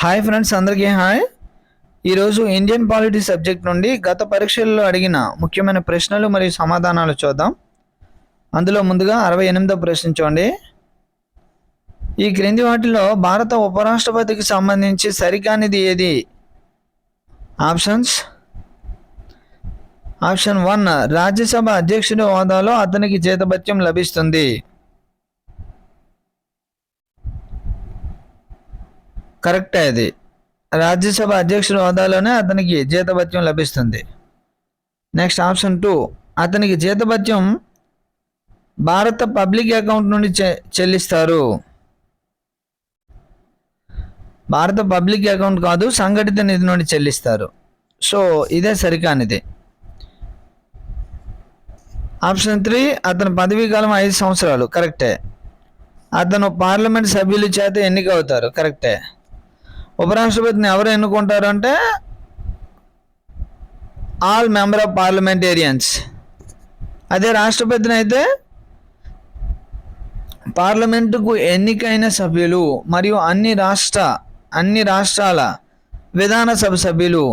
Hi friends అందరికీ hi ఈరోజు Indian polity subject నుండి గత పరీక్షల్లో అడిగిన ముఖ్యమైన ప్రశ్నలు మరియు సమాధానాలు చూద్దాం. అందులో ముందుగా అరవై ఎనిమిదో ప్రశ్న చూడండి. ఈ క్రింది వాటిలో భారత ఉపరాష్ట్రపతికి సంబంధించి సరికానిది ఏది? ఆప్షన్స్ ఆప్షన్ వన్ రాజ్యసభ అధ్యక్షుడి హోదాలో అతనికి జీతభత్యం లభిస్తుంది. కరెక్టే అది. రాజ్యసభ అధ్యక్షుడి హోదాలోనే అతనికి జీతభత్యం లభిస్తుంది. Next option two. అతనికి జీతభత్యం భారత పబ్లిక్ అకౌంట్ నుండి చె- చెల్లిస్తారు. భారత పబ్లిక్ అకౌంట్ కాదు సంఘటిత నిధి నుండి చెల్లిస్తారు. సో ఇదే సరికానిది. Option three. అతని పదవీ కాలం ఐదు సంవత్సరాలు. కరెక్టే. అతను పార్లమెంట్ సభ్యుల చేత ఎన్నిక అవుతారు. కరెక్టే. ఉపరాష్ట్రపతిని ఎవరు ఎన్నుకుంటారు అంటే ఆల్ మెంబర్ ఆఫ్ పార్లమెంటేరియన్స్. అదే రాష్ట్రపతిని అయితే పార్లమెంటుకు ఎన్నికైన సభ్యులు మరియు అన్ని రాష్ట్ర అన్ని రాష్ట్రాల విధానసభ సభ్యులు.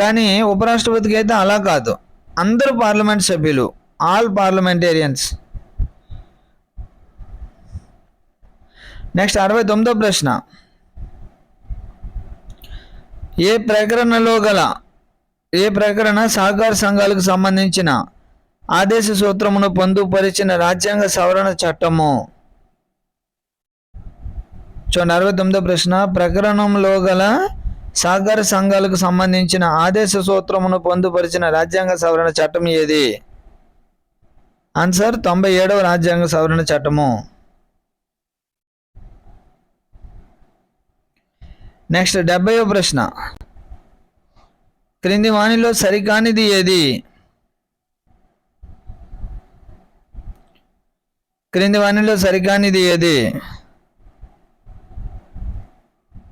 కానీ ఉపరాష్ట్రపతికి అయితే అలా కాదు. అందరూ పార్లమెంట్ సభ్యులు ఆల్ పార్లమెంటేరియన్స్. నెక్స్ట్ అరవై తొమ్మిదో ప్రశ్న. ఏ ప్రకరణలో గల ఏ ప్రకరణ సహకార సంఘాలకు సంబంధించిన ఆదేశ సూత్రమును పొందుపరిచిన రాజ్యాంగ సవరణ చట్టము? చూడండి అరవై తొమ్మిదో ప్రశ్న. ప్రకరణంలో గల సహకార సంఘాలకు సంబంధించిన ఆదేశ సూత్రమును పొందుపరిచిన రాజ్యాంగ సవరణ చట్టం ఏది? ఆన్సర్ తొంభై ఏడవ రాజ్యాంగ సవరణ చట్టము. నెక్స్ట్ డెబ్బైవ ప్రశ్న. క్రింది వాణిలో సరికానిది ఏది? క్రింది వాణిలో సరికానిది ఏది?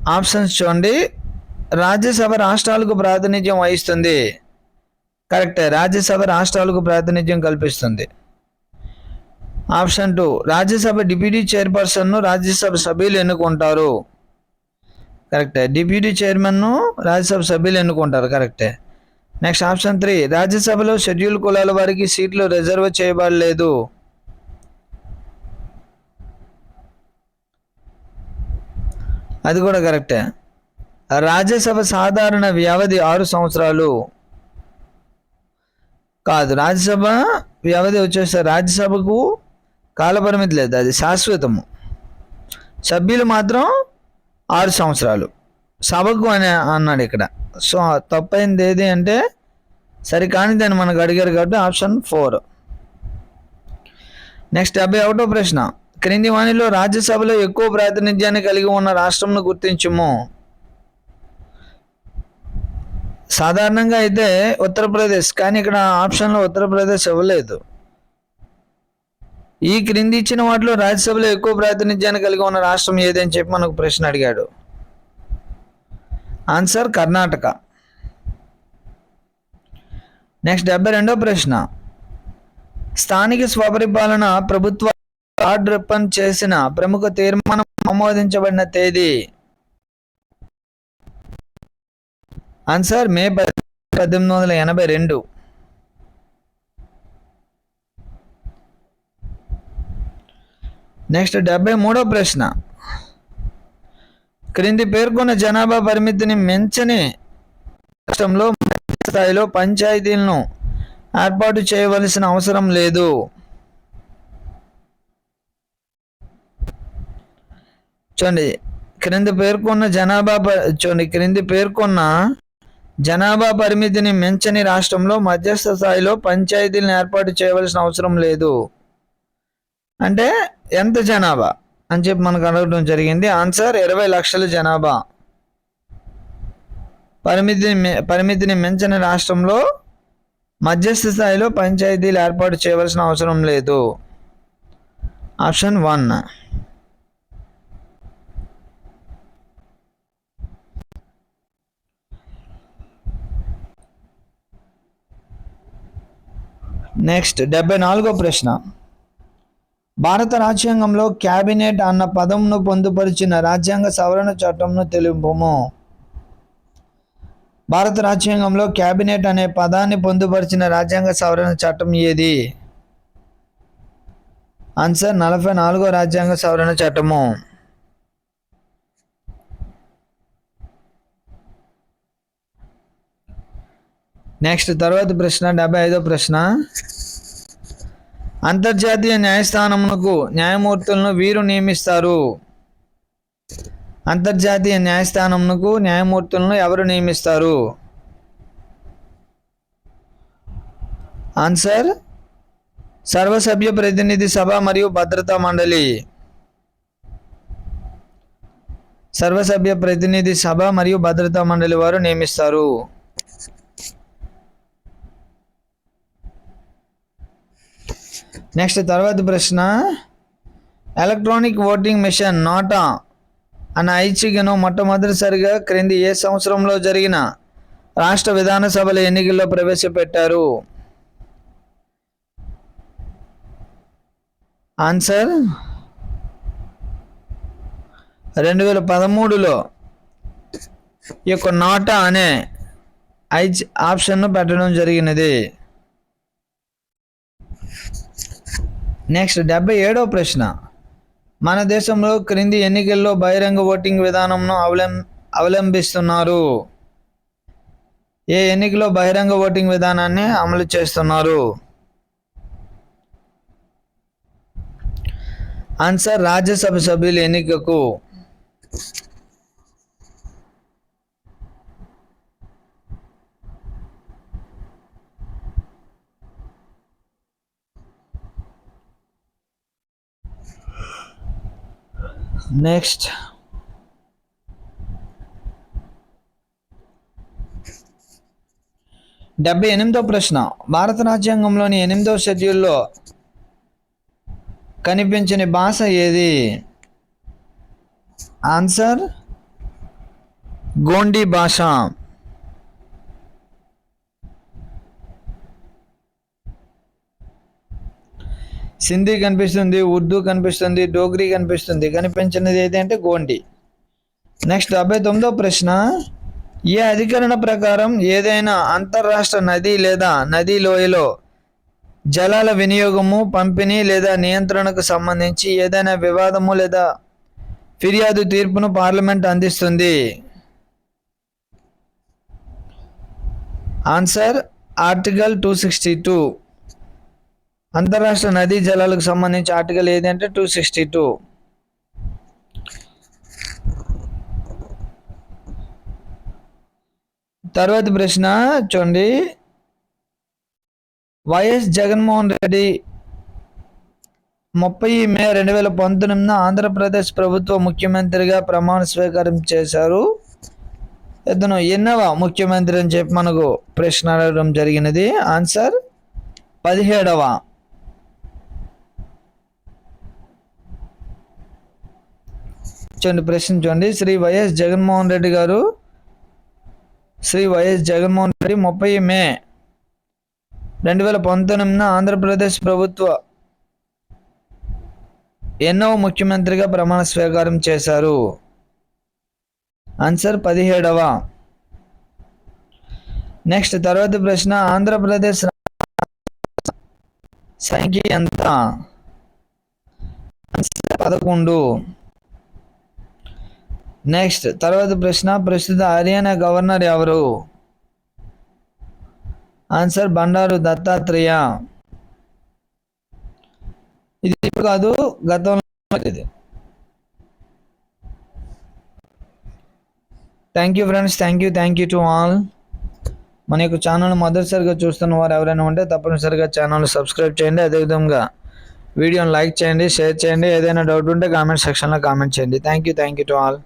ఆప్షన్స్ చూడండి. రాజ్యసభ రాష్ట్రాలకు ప్రాతినిధ్యం వహిస్తుంది. కరెక్టే. రాజ్యసభ రాష్ట్రాలకు ప్రాతినిధ్యం కల్పిస్తుంది. Option two. రాజ్యసభ డిప్యూటీ చైర్పర్సన్ను రాజ్యసభ సభ్యులు ఎన్నుకుంటారు? కరెక్టే. డిప్యూటీ చైర్మన్ను రాజ్యసభ సభ్యులు ఎన్నుకుంటారు కరెక్టే. నెక్స్ట్ ఆప్షన్ త్రీ రాజ్యసభలో షెడ్యూల్ కులాల వారికి సీట్లు రిజర్వ్ చేయబడలేదు. అది కూడా కరెక్టే. రాజ్యసభ సాధారణ వ్యవధి ఆరు సంవత్సరాలు. కాదు రాజ్యసభ వ్యవధి వచ్చేస్తే రాజ్యసభకు కాలపరిమితి లేదు అది శాశ్వతము. సభ్యులు మాత్రం ఆరు సంవత్సరాలు. సభకు అని అన్నాడు ఇక్కడ. సో తప్పైంది ఏది అంటే సరికాని దాన్ని మనకు అడిగారు కాబట్టి ఆప్షన్ ఫోర్. నెక్స్ట్ డెబ్బై ఒకటో ప్రశ్న. క్రింది వాణిలో రాజ్యసభలో ఎక్కువ ప్రాతినిధ్యాన్ని కలిగి ఉన్న రాష్ట్రంను గుర్తించము. సాధారణంగా అయితే ఉత్తరప్రదేశ్ కానీ ఇక్కడ ఆప్షన్లో ఉత్తరప్రదేశ్ ఇవ్వలేదు. ఈ క్రింది ఇచ్చిన వాటిలో రాజ్యసభలో ఎక్కువ ప్రాతినిధ్యాన్ని కలిగి ఉన్న రాష్ట్రం ఏది అని చెప్పి మనకు ప్రశ్న అడిగాడు. ఆన్సర్ కర్ణాటక. నెక్స్ట్ డెబ్బై రెండో ప్రశ్న. స్థానిక స్వపరిపాలన ప్రభుత్వ ఆర్డర్పన్ చేసిన ప్రముఖ తీర్మానం ఆమోదించబడిన తేదీ. ఆన్సర్ మే పద్దెనిమిది వందల ఎనభై రెండు. నెక్స్ట్ డెబ్బై మూడో ప్రశ్న. క్రింది పేర్కొన్న జనాభా పరిమితిని మించని రాష్ట్రంలో స్థాయిలో పంచాయతీలను ఏర్పాటు చేయవలసిన అవసరం లేదు. చూడండి క్రింది పేర్కొన్న జనాభా చూడండి క్రింది పేర్కొన్న జనాభా పరిమితిని మించని రాష్ట్రంలో మధ్యస్థ స్థాయిలో పంచాయతీలను ఏర్పాటు చేయవలసిన అవసరం లేదు. అంటే ఎంత జనాభా? అని చెప్పి మనకు అడగడం జరిగింది. ఆన్సర్ ఇరవై లక్షల జనాభా. పరిమితిని పరిమితిని మించిన రాష్ట్రంలో మధ్యస్థ స్థాయిలో పంచాయతీలు ఏర్పాటు చేయవలసిన అవసరం లేదు. Option one. నెక్స్ట్ డెబ్బై నాలుగో ప్రశ్న. భారత రాజ్యాంగంలో క్యాబినెట్ అన్న పదంను పొందుపరిచిన రాజ్యాంగ సవరణ చట్టంను తెలుపుము. భారత రాజ్యాంగంలో క్యాబినెట్ అనే పదాన్ని పొందుపరిచిన రాజ్యాంగ సవరణ చట్టం ఏది? ఆన్సర్ నలభై నాలుగో రాజ్యాంగ సవరణ చట్టము. నెక్స్ట్ తర్వాత ప్రశ్న డెబ్బై ఐదో ప్రశ్న. అంతర్జాతీయ న్యాయస్థానమునకు న్యాయమూర్తులను వీరు నియమిస్తారు. అంతర్జాతీయ న్యాయస్థానమునకు న్యాయమూర్తులను ఎవరు నియమిస్తారు? ఆన్సర్ సర్వసభ్య ప్రతినిధి సభ మరియు భద్రతా మండలి. సర్వసభ్య ప్రతినిధి సభ మరియు భద్రతా మండలి వారు నియమిస్తారు. నెక్స్ట్ తర్వాత ప్రశ్న. Electronic voting machine NOTA. అన్న ఐచ్ఛికను మొట్టమొదటిసారిగా క్రింది ఏ సంవత్సరంలో జరిగిన రాష్ట్ర విధానసభల ఎన్నికల్లో ప్రవేశపెట్టారు? ఆన్సర్ రెండు వేల పదమూడులో ఈ యొక్క నోటా అనే ఐచ్ ఆప్షన్ను పెట్టడం జరిగినది. నెక్స్ట్ డెబ్బై ఏడవ ప్రశ్న. మన దేశంలో క్రింది ఎన్నికల్లో బహిరంగ ఓటింగ్ విధానంను అవలం అవలంబిస్తున్నారు. ఏ ఎన్నికలో బహిరంగ ఓటింగ్ విధానాన్ని అమలు చేస్తున్నారు? ఆన్సర్ రాజ్యసభ సభ్యుల ఎన్నికకు. నెక్స్ట్ డెబ్బై ఎనిమిదో ప్రశ్న. భారత రాజ్యాంగంలోని ఎనిమిదో షెడ్యూల్లో కనిపించని భాష ఏది? ఆన్సర్? గోండి భాష. సింధీ కనిపిస్తుంది ఉర్దూ కనిపిస్తుంది డోగ్రీ కనిపిస్తుంది. కనిపించినది ఏది అంటే గోండి. నెక్స్ట్ డెబ్బై తొమ్మిదో ప్రశ్న. ఏ అధికరణ ప్రకారం ఏదైనా అంతర్రాష్ట్ర నది లేదా నదీ లోయలో జలాల వినియోగము పంపిణీ లేదా నియంత్రణకు సంబంధించి ఏదైనా వివాదము లేదా ఫిర్యాదు తీర్పును పార్లమెంట్ అందిస్తుంది? Answer article two sixty two. అంతరాష్ట్ర నదీ జలాలకు సంబంధించి ఆర్టికల్ ఏదంటే టూ సిక్స్టీ టూ. తర్వాత ప్రశ్న చూడండి. వైఎస్ జగన్మోహన్ రెడ్డి ముప్పై మే రెండు వేల పంతొమ్మిదిన ఆంధ్రప్రదేశ్ ప్రభుత్వ ముఖ్యమంత్రిగా ప్రమాణ స్వీకారం చేశారు. ఇతను ఎన్నవ ముఖ్యమంత్రి అని చెప్పి మనకు ప్రశ్న అడగడం జరిగినది. ఆన్సర్ పదిహేడవ. చూడండి ప్రశ్న చూడండి. శ్రీ వైఎస్ జగన్మోహన్ రెడ్డి గారు శ్రీ వైఎస్ జగన్మోహన్ రెడ్డి ముప్పై మే రెండు వేల పంతొమ్మిదిన ఆంధ్రప్రదేశ్ ప్రభుత్వ ఎన్నో ముఖ్యమంత్రిగా ప్రమాణ స్వీకారం చేశారు. ఆన్సర్ పదిహేడవ. నెక్స్ట్ తర్వాత ప్రశ్న ఆంధ్రప్రదేశ్ సంఖ్య ఎంత? పదకొండు. నెక్స్ట్ తర్వాత ప్రశ్న ప్రస్తుత హర్యానా గవర్నర్ ఎవరు? ఆన్సర్ బండారు దత్తాత్రేయ. ఇది ఇప్పుడు కాదు గతంలో ఇది thank you friends thank you thank you to all మన యొక్క ఛానల్ మొదటిసారిగా చూస్తున్న వారు ఎవరైనా ఉంటే తప్పనిసరిగా ఛానల్ సబ్స్క్రైబ్ చేయండి. అదేవిధంగా వీడియోని లైక్ చేయండి షేర్ చేయండి. ఏదైనా డౌట్ ఉంటే కామెంట్ సెక్షన్లో కామెంట్ చేయండి. Thank you thank you to all